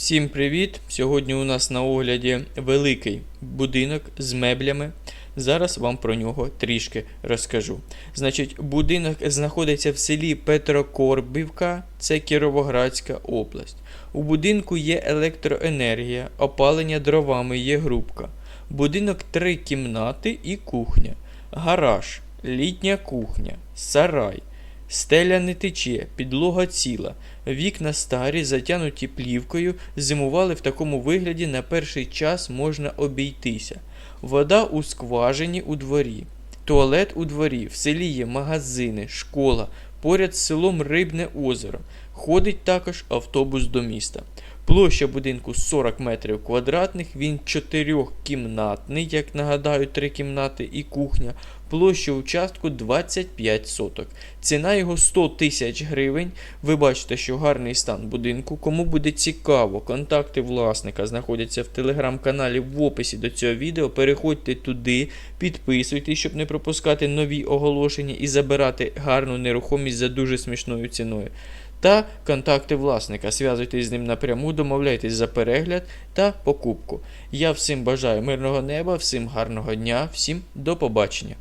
Всім привіт! Сьогодні у нас на огляді великий будинок з меблями. Зараз вам про нього трішки розкажу. Значить, будинок знаходиться в селі Петрокорбівка, це Кіровоградська область. У будинку є електроенергія, опалення дровами є грубка. Будинок три кімнати і кухня, гараж, літня кухня, сарай. Стеля не тече, підлога ціла. Вікна старі, затянуті плівкою, зимували в такому вигляді на перший час можна обійтися. Вода у скважині у дворі, туалет у дворі, в селі є магазини, школа, поряд з селом Рибне озеро. Ходить також автобус до міста. Площа будинку 40 метрів квадратних, він чотирьохкімнатний, як нагадаю, три кімнати і кухня. Площа участку 25 соток. Ціна його 100 тисяч гривень. Ви бачите, що гарний стан будинку. Кому буде цікаво, контакти власника знаходяться в телеграм-каналі в описі до цього відео. Переходьте туди, підписуйтесь, щоб не пропускати нові оголошення і забирати гарну нерухомість за дуже смішною ціною. Та контакти власника. Зв'язуйтесь з ним напряму, домовляйтесь за перегляд та покупку. Я всім бажаю мирного неба, всім гарного дня, всім до побачення.